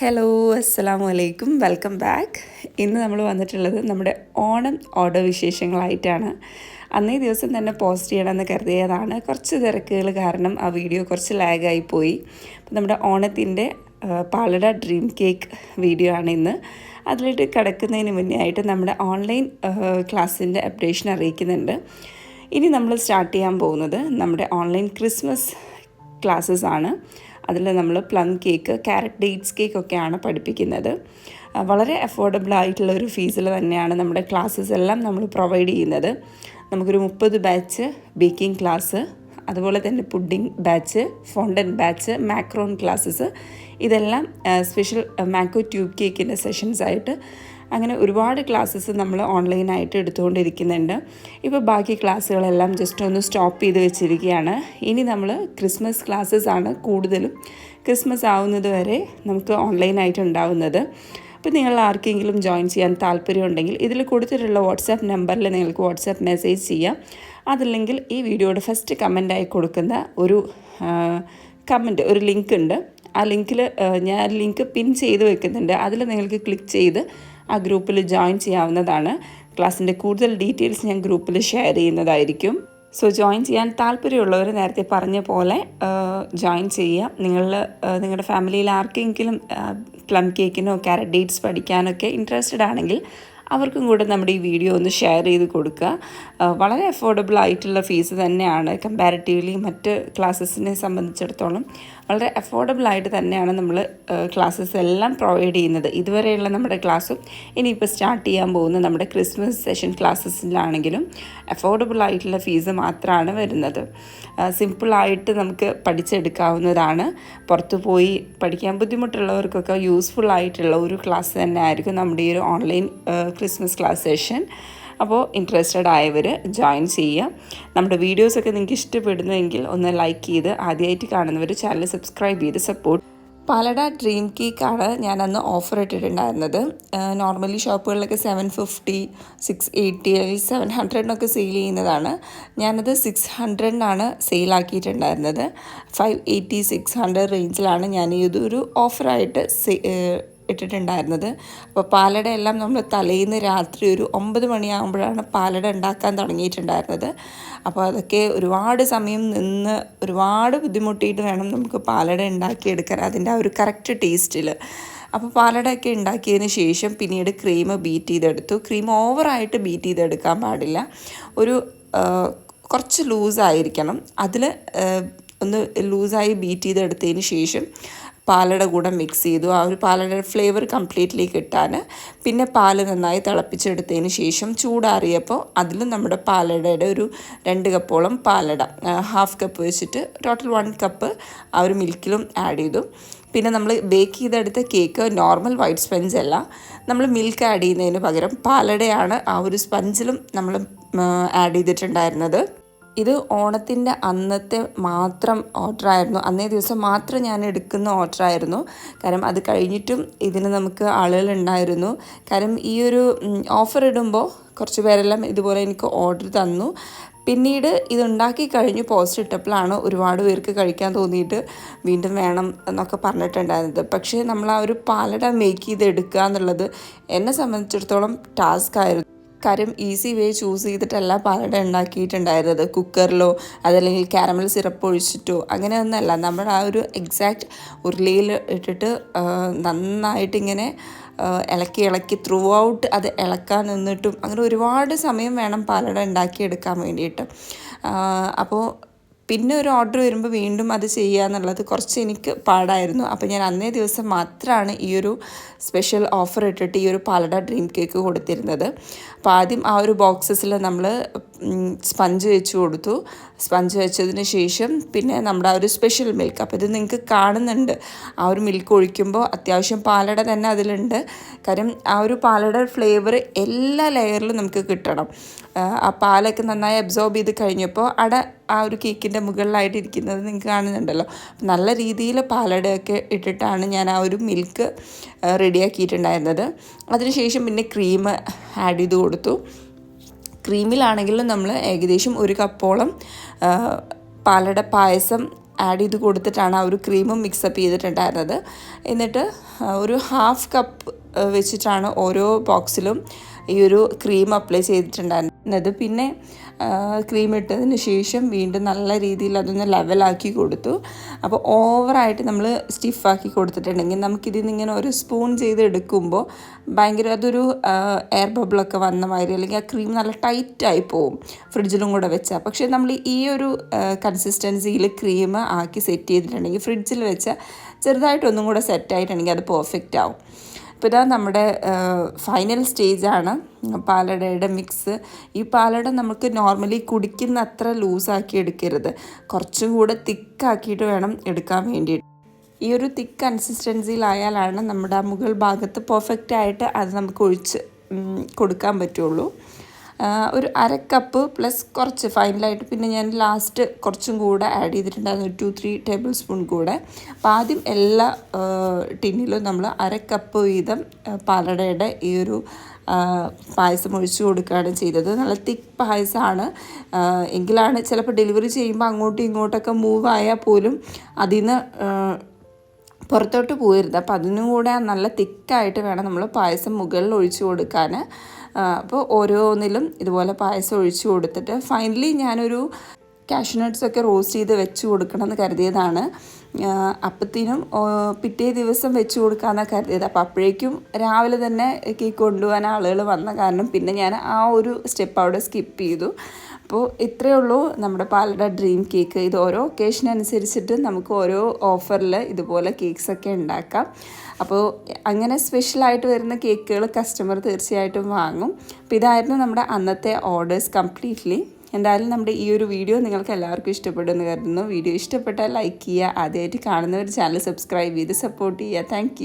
Hello അസ്സാം വലൈക്കും welcome back ഇന്ന് നമ്മൾ വന്നിട്ടുള്ളത് നമ്മുടെ ഓണം ഓർഡർ വിശേഷങ്ങളായിട്ടാണ്. അന്നേ ദിവസം തന്നെ പോസ്റ്റ് ചെയ്യണമെന്ന് കരുതിയതാണ്. കുറച്ച് തിരക്കുകൾ കാരണം ആ വീഡിയോ കുറച്ച് ലാഗായി പോയി. അപ്പോൾ നമ്മുടെ ഓണത്തിന്റെ പാലട ഡ്രീം കേക്ക് വീഡിയോ ആണ് ഇന്ന്. അതിലിട്ട് കിടക്കുന്നതിന് മുന്നേ ആയിട്ട് നമ്മുടെ ഓൺലൈൻ ക്ലാസ്സിന്റെ അപ്ഡേഷൻ അറിയിക്കുന്നുണ്ട്. ഇനി നമ്മൾ സ്റ്റാർട്ട് ചെയ്യാൻ പോകുന്നത് നമ്മുടെ ഓൺലൈൻ ക്രിസ്മസ് ക്ലാസ്സസ് ആണ്. അതിൽ നമ്മൾ plum cake carrot dates cake ഒക്കെയാണ് പഠിപ്പിക്കുന്നത്. വളരെ അഫോർഡബിൾ ആയിട്ടുള്ള ഒരു ഫീസിൽ തന്നെയാണ് നമ്മുടെ ക്ലാസ്സസ് എല്ലാം നമ്മൾ പ്രൊവൈഡ് ചെയ്യുന്നത്. നമുക്കൊരു മുപ്പത് ബാച്ച് ബേക്കിംഗ് ക്ലാസ് അതുപോലെ തന്നെ pudding batch fondant batch macaron classes ഇതെല്ലാം സ്പെഷ്യൽ മാക്കോ ട്യൂബ് കേക്കിന്റെ സെഷൻസ് ആയിട്ട് അങ്ങനെ ഒരുപാട് ക്ലാസ്സസ് നമ്മൾ ഓൺലൈനായിട്ട് എടുത്തുകൊണ്ടിരിക്കുന്നുണ്ട്. ഇപ്പോൾ ബാക്കി ക്ലാസ്സുകളെല്ലാം ജസ്റ്റ് ഒന്ന് സ്റ്റോപ്പ് ചെയ്ത് വെച്ചിരിക്കുകയാണ്. ഇനി നമ്മൾ ക്രിസ്മസ് ക്ലാസ്സസ് ആണ് കൂടുതലും ക്രിസ്മസ് ആവുന്നത് വരെ നമുക്ക് ഓൺലൈനായിട്ട് ഉണ്ടാവുന്നത്. അപ്പോൾ നിങ്ങൾ ആർക്കെങ്കിലും ജോയിൻ ചെയ്യാൻ താല്പര്യമുണ്ടെങ്കിൽ ഇതിൽ കൊടുത്തിട്ടുള്ള വാട്സാപ്പ് നമ്പറിൽ നിങ്ങൾക്ക് വാട്സാപ്പ് മെസ്സേജ് ചെയ്യാം. അതല്ലെങ്കിൽ ഈ വീഡിയോയുടെ ഫസ്റ്റ് കമന്റായി കൊടുക്കുന്ന ഒരു കമന്റ് ഒരു ലിങ്ക് ഉണ്ട്. ആ ലിങ്കിൽ ഞാൻ ലിങ്ക് പിൻ ചെയ്ത് വെക്കുന്നുണ്ട്. അതിൽ നിങ്ങൾക്ക് ക്ലിക്ക് ചെയ്ത് ആ ഗ്രൂപ്പിൽ ജോയിൻ ചെയ്യാവുന്നതാണ്. ക്ലാസ്സിന്റെ കൂടുതൽ ഡീറ്റെയിൽസ് ഞാൻ ഗ്രൂപ്പിൽ ഷെയർ ചെയ്യുന്നതായിരിക്കും. സോ ജോയിൻ ചെയ്യാൻ താല്പര്യമുള്ളവർ നേരത്തെ പറഞ്ഞ പോലെ ജോയിൻ ചെയ്യുക. നിങ്ങൾ നിങ്ങളുടെ ഫാമിലിയിൽ ആർക്കെങ്കിലും പ്ലം കേക്കിനോ ക്യാരറ്റ് ഡേറ്റ്സ് പഠിക്കാനൊക്കെ ഇൻട്രസ്റ്റഡ് ആണെങ്കിൽ അവർക്കും കൂടെ നമ്മുടെ ഈ വീഡിയോ ഒന്ന് ഷെയർ ചെയ്ത് കൊടുക്കുക. വളരെ അഫോർഡബിൾ ആയിട്ടുള്ള ഫീസ് തന്നെയാണ്. കമ്പാരിറ്റീവ്ലി മറ്റ് ക്ലാസ്സസിനെ സംബന്ധിച്ചിടത്തോളം വളരെ അഫോർഡബിൾ ആയിട്ട് തന്നെയാണ് നമ്മൾ ക്ലാസ്സസ് എല്ലാം പ്രൊവൈഡ് ചെയ്യുന്നത്. ഇതുവരെയുള്ള നമ്മുടെ ക്ലാസ്സും ഇനിയിപ്പോൾ സ്റ്റാർട്ട് ചെയ്യാൻ പോകുന്ന നമ്മുടെ ക്രിസ്മസ് സെഷൻ ക്ലാസ്സസിലാണെങ്കിലും അഫോർഡബിൾ ആയിട്ടുള്ള ഫീസ് മാത്രമാണ് വരുന്നത്. സിമ്പിളായിട്ട് നമുക്ക് പഠിച്ചെടുക്കാവുന്നതാണ്. പുറത്തു പോയി പഠിക്കാൻ ബുദ്ധിമുട്ടുള്ളവർക്കൊക്കെ യൂസ്ഫുൾ ആയിട്ടുള്ള ഒരു ക്ലാസ് തന്നെ ആയിരിക്കും നമ്മുടെ ഈ ഒരു ഓൺലൈൻ ക്രിസ്മസ് ക്ലാസ് സെഷൻ അപ്പോൾ ഇൻട്രസ്റ്റഡ് ആയവർ ജോയിൻ ചെയ്യുക. നമ്മുടെ വീഡിയോസൊക്കെ നിങ്ങൾക്ക് ഇഷ്ടപ്പെടുന്നുവെങ്കിൽ ഒന്ന് ലൈക്ക് ചെയ്ത് ആദ്യമായിട്ട് കാണുന്നവർ ചാനൽ സബ്സ്ക്രൈബ് ചെയ്ത് സപ്പോർട്ട് പാലട ഡ്രീം കേക്കാണ് ഞാനന്ന് ഓഫർ ഇട്ടിട്ടുണ്ടായിരുന്നത്. നോർമലി ഷോപ്പുകളിലൊക്കെ സെവൻ ഫിഫ്റ്റി സിക്സ് എയ്റ്റി അല്ലെങ്കിൽ സെവൻ ഹൺഡ്രഡിനൊക്കെ സെയിൽ ചെയ്യുന്നതാണ്. ഞാനത് സിക്സ് ഹൺഡ്രഡിനാണ് സെയിലാക്കിയിട്ടുണ്ടായിരുന്നത് ഫൈവ് എയ്റ്റി സിക്സ് ഹൺഡ്രഡ് റേഞ്ചിലാണ് ഞാൻ ഇതൊരു ഓഫറായിട്ട് ഇട്ടിട്ടുണ്ടായിരുന്നത്. അപ്പോൾ പാലട എല്ലാം നമ്മൾ തലേന്ന് രാത്രി ഒരു ഒമ്പത് മണിയാകുമ്പോഴാണ് പാലട ഉണ്ടാക്കാൻ തുടങ്ങിയിട്ടുണ്ടായിരുന്നത്. അപ്പോൾ അതൊക്കെ ഒരുപാട് സമയം നിന്ന് ഒരുപാട് ബുദ്ധിമുട്ടിയിട്ട് വേണം നമുക്ക് പാലട ഉണ്ടാക്കിയെടുക്കാൻ അതിന്റെ ആ ഒരു കറക്റ്റ് ടേസ്റ്റിൽ അപ്പോൾ പാലടയൊക്കെ ഉണ്ടാക്കിയതിന് ശേഷം പിന്നീട് ക്രീം ബീറ്റ് ചെയ്തെടുത്തു. ക്രീം ഓവറായിട്ട് ബീറ്റ് ചെയ്തെടുക്കാൻ പാടില്ല. ഒരു കുറച്ച് ലൂസായിരിക്കണം അതിൽ ഒന്ന് ലൂസായി ബീറ്റ് ചെയ്തെടുത്തതിന് ശേഷം പാലട കൂടെ മിക്സ് ചെയ്തു. ആ ഒരു പാലട ഫ്ലേവർ കംപ്ലീറ്റ്ലി കിട്ടാൻ പിന്നെ പാൽ നന്നായി തിളപ്പിച്ചെടുത്തതിന് ശേഷം ചൂടാറിയപ്പോൾ അതിലും നമ്മുടെ പാലടയുടെ ഒരു രണ്ട് കപ്പോളം പാലട ഹാഫ് കപ്പ് വെച്ചിട്ട് ടോട്ടൽ വൺ കപ്പ് ആ ഒരു മിൽക്കിലും ആഡ് ചെയ്തു. പിന്നെ നമ്മൾ ബേക്ക് ചെയ്തെടുത്ത കേക്ക് നോർമൽ വൈറ്റ് സ്പഞ്ച് അല്ല. നമ്മൾ മിൽക്ക് ആഡ് ചെയ്യുന്നതിന് പകരം പാലടയാണ് ആ ഒരു സ്പഞ്ചിലും നമ്മൾ ആഡ് ചെയ്തിട്ടുണ്ടായിരുന്നത്. ഇത് ഓണത്തിന്റെ അന്നത്തെ മാത്രം ഓർഡറായിരുന്നു അന്നേ ദിവസം മാത്രം ഞാൻ എടുക്കുന്ന ഓർഡറായിരുന്നു കാരണം അത് കഴിഞ്ഞിട്ടും ഇതിന് നമുക്ക് ആളുകളുണ്ടായിരുന്നു കാരണം ഈ ഒരു ഓഫർ ഇടുമ്പോൾ കുറച്ച് പേരെല്ലാം ഇതുപോലെ എനിക്ക് ഓർഡർ തന്നു. പിന്നീട് ഇതുണ്ടാക്കി കഴിഞ്ഞ് പോസ്റ്റ് ഇട്ടപ്പോഴാണ് ഒരുപാട് പേർക്ക് കഴിക്കാൻ തോന്നിയിട്ട് വീണ്ടും വേണം എന്നൊക്കെ പറഞ്ഞിട്ടുണ്ടായിരുന്നത്. പക്ഷേ നമ്മൾ ആ ഒരു പാലട മേക്ക് ചെയ്തെടുക്കുക എന്നുള്ളത് എന്നെ സംബന്ധിച്ചിടത്തോളം ടാസ്ക് ആയിരുന്നു. കാര്യം ഈസി വേ ചൂസ് ചെയ്തിട്ടല്ല പാലട ഉണ്ടാക്കിയിട്ടുണ്ടായിരുന്നത്. കുക്കറിലോ അതല്ലെങ്കിൽ കാരമൽ സിറപ്പ് ഒഴിച്ചിട്ടോ അങ്ങനെയൊന്നല്ല നമ്മൾ ആ ഒരു എക്സാക്റ്റ് ഉരുളിയിൽ ഇട്ടിട്ട് നന്നായിട്ടിങ്ങനെ ഇളക്കി ഇളക്കി ത്രൂ ഔട്ട് അത് ഇളക്കാൻ നിന്നിട്ടും അങ്ങനെ ഒരുപാട് സമയം വേണം പാലട ഉണ്ടാക്കിയെടുക്കാൻ വേണ്ടിയിട്ട്. അപ്പോൾ പിന്നെ ഒരു ഓർഡർ വരുമ്പോൾ വീണ്ടും അത് ചെയ്യുക എന്നുള്ളത് കുറച്ച് എനിക്ക് പാടായിരുന്നു. അപ്പോൾ ഞാൻ അന്നേ ദിവസം മാത്രമാണ് ഈ ഒരു സ്പെഷ്യൽ ഓഫർ ഇട്ടിട്ട് ഈ ഒരു പാലട ഡ്രീം കേക്ക് കൊടുത്തിരുന്നത്. അപ്പോൾ ആദ്യം ആ ഒരു ബോക്സസിൽ നമ്മൾ സ്പഞ്ച് വെച്ച് കൊടുത്തു. സ്പഞ്ച് വെച്ചതിന് ശേഷം പിന്നെ നമ്മുടെ ആ ഒരു സ്പെഷ്യൽ മിൽക്ക് അപ്പോൾ ഇത് നിങ്ങൾക്ക് കാണുന്നുണ്ട്. ആ ഒരു മിൽക്ക് ഒഴിക്കുമ്പോൾ അത്യാവശ്യം പാലട തന്നെ അതിലുണ്ട്. കാര്യം ആ ഒരു പാലട ഫ്ലേവർ എല്ലാ ലെയറിലും നമുക്ക് കിട്ടണം. ആ, പാലൊക്കെ നന്നായി അബ്സോർബ് ചെയ്ത് കഴിഞ്ഞപ്പോൾ അട ആ ഒരു കേക്കിന്റെ മുകളിലായിട്ട് ഇരിക്കുന്നത് നിങ്ങൾക്ക് കാണുന്നുണ്ടല്ലോ. നല്ല രീതിയിൽ പാലടയൊക്കെ ഇട്ടിട്ടാണ് ഞാൻ ആ ഒരു മിൽക്ക് റെഡിയാക്കിയിട്ടുണ്ടായിരുന്നത് അതിനുശേഷം പിന്നെ ക്രീം ആഡ് ചെയ്ത് കൊടുത്തു. ക്രീമിലാണെങ്കിലും നമ്മൾ ഏകദേശം ഒരു കപ്പോളം പാലട പായസം ആഡ് ചെയ്ത് കൊടുത്തിട്ടാണ് ആ ഒരു ക്രീമും മിക്സപ്പ് ചെയ്തിട്ടുണ്ടായിരുന്നത്. എന്നിട്ട് ഒരു ഹാഫ് കപ്പ് വെച്ചിട്ടാണ് ഓരോ ബോക്സിലും ഈ ഒരു ക്രീം അപ്ലൈ ചെയ്തിട്ടുണ്ടായിരുന്നത്. പിന്നെ ക്രീം ഇട്ടതിന് ശേഷം വീണ്ടും നല്ല രീതിയിൽ അതൊന്ന് ലെവലാക്കി കൊടുത്തു. അപ്പോൾ ഓവറായിട്ട് നമ്മൾ സ്റ്റിഫാക്കി കൊടുത്തിട്ടുണ്ടെങ്കിൽ നമുക്കിതിൽ നിന്ന് ഇങ്ങനെ ഒരു സ്പൂൺ ചെയ്ത് എടുക്കുമ്പോൾ ഭയങ്കര അതൊരു എയർ ബബിളൊക്കെ വന്ന മാതിരി അല്ലെങ്കിൽ ആ ക്രീം നല്ല ടൈറ്റായി പോവും ഫ്രിഡ്ജിലും കൂടെ വെച്ചാൽ പക്ഷേ നമ്മൾ ഈ ഒരു കൺസിസ്റ്റൻസിയിൽ ക്രീം ആക്കി സെറ്റ് ചെയ്തിട്ടുണ്ടെങ്കിൽ ഫ്രിഡ്ജിൽ വെച്ചാൽ ചെറുതായിട്ടൊന്നും കൂടെ സെറ്റായിട്ടുണ്ടെങ്കിൽ അത് പെർഫെക്റ്റ് ആവും. ഇപ്പോൾ നമ്മുടെ ഫൈനൽ സ്റ്റേജാണ് പാലടയുടെ മിക്സ് ഈ പാലട നമുക്ക് നോർമലി കുടിക്കുന്ന അത്ര ലൂസാക്കി എടുക്കരുത്. കുറച്ചും കൂടെ തിക്കാക്കിയിട്ട് വേണം എടുക്കാൻ വേണ്ടിയിട്ട്. ഈ ഒരു തിക്ക് കൺസിസ്റ്റൻസിയിലായാലാണ് നമ്മുടെ ആ മുകൾ ഭാഗത്ത് പെർഫെക്റ്റ് ആയിട്ട് അത് നമുക്ക് ഒഴിച്ച് കൊടുക്കാൻ പറ്റുള്ളൂ. ഒരു അര കപ്പ് പ്ലസ് കുറച്ച് ഫൈനലായിട്ട് പിന്നെ ഞാൻ ലാസ്റ്റ് കുറച്ചും കൂടെ ആഡ് ചെയ്തിട്ടുണ്ടായിരുന്നു. ഒരു ടു ത്രീ ടേബിൾ സ്പൂൺ കൂടെ. അപ്പോൾ ആദ്യം എല്ലാ ടിന്നിലും നമ്മൾ അര കപ്പ് വീതം പാലടയുടെ ഈ ഒരു പായസം ഒഴിച്ചു കൊടുക്കുകയാണ് ചെയ്തത്. നല്ല തിക്ക് പായസമാണ് എങ്കിലാണ് ചിലപ്പോൾ ഡെലിവറി ചെയ്യുമ്പോൾ അങ്ങോട്ടും ഇങ്ങോട്ടൊക്കെ മൂവ് ആയാൽ പോലും അതിൽ നിന്ന് പുറത്തോട്ട് പോകരുത് അപ്പോൾ അതിനും കൂടെ നല്ല തിക്കായിട്ട് വേണം നമ്മൾ പായസം മുകളിൽ ഒഴിച്ചു കൊടുക്കാൻ അപ്പോൾ ഓരോന്നിലും ഇതുപോലെ പായസം ഒഴിച്ചു കൊടുത്തിട്ട് ഫൈനലി ഞാനൊരു കാഷ്നട്ട്സ് ഒക്കെ റോസ്റ്റ് ചെയ്ത് വെച്ച് കൊടുക്കണം എന്ന് കരുതിയതാണ് അപ്പത്തിനും പിറ്റേ ദിവസം വെച്ച് കൊടുക്കാമെന്നാണ് കരുതിയത്. അപ്പോൾ അപ്പോഴേക്കും രാവിലെ തന്നെ കേക്ക് കൊണ്ടുപോകാൻ ആളുകൾ വന്ന കാരണം പിന്നെ ഞാൻ ആ ഒരു സ്റ്റെപ്പ് അവിടെ സ്കിപ്പ് ചെയ്തു. അപ്പോൾ ഇത്രയേ ഉള്ളൂ നമ്മുടെ പാലട ഡ്രീം കേക്ക് ഇത് ഓരോ ഒക്കേഷൻ അനുസരിച്ചിട്ട് നമുക്ക് ഓരോ ഓഫറിൽ ഇതുപോലെ കേക്ക്സൊക്കെ ഉണ്ടാക്കാം. അപ്പോൾ അങ്ങനെ സ്പെഷ്യലായിട്ട് വരുന്ന കേക്കുകൾ കസ്റ്റമർ തീർച്ചയായിട്ടും വാങ്ങും. അപ്പോൾ ഇതായിരുന്നു നമ്മുടെ അന്നത്തെ ഓർഡേഴ്സ് കംപ്ലീറ്റ്ലി എന്തായാലും നമ്മുടെ ഈ ഒരു വീഡിയോ നിങ്ങൾക്ക് എല്ലാവർക്കും ഇഷ്ടപ്പെടുമെന്ന് കരുതുന്നു. വീഡിയോ ഇഷ്ടപ്പെട്ടാൽ ലൈക്ക് ചെയ്യുക. ആദ്യമായിട്ട് കാണുന്നവർ ചാനൽ സബ്സ്ക്രൈബ് ചെയ്ത് സപ്പോർട്ട് ചെയ്യുക. താങ്ക്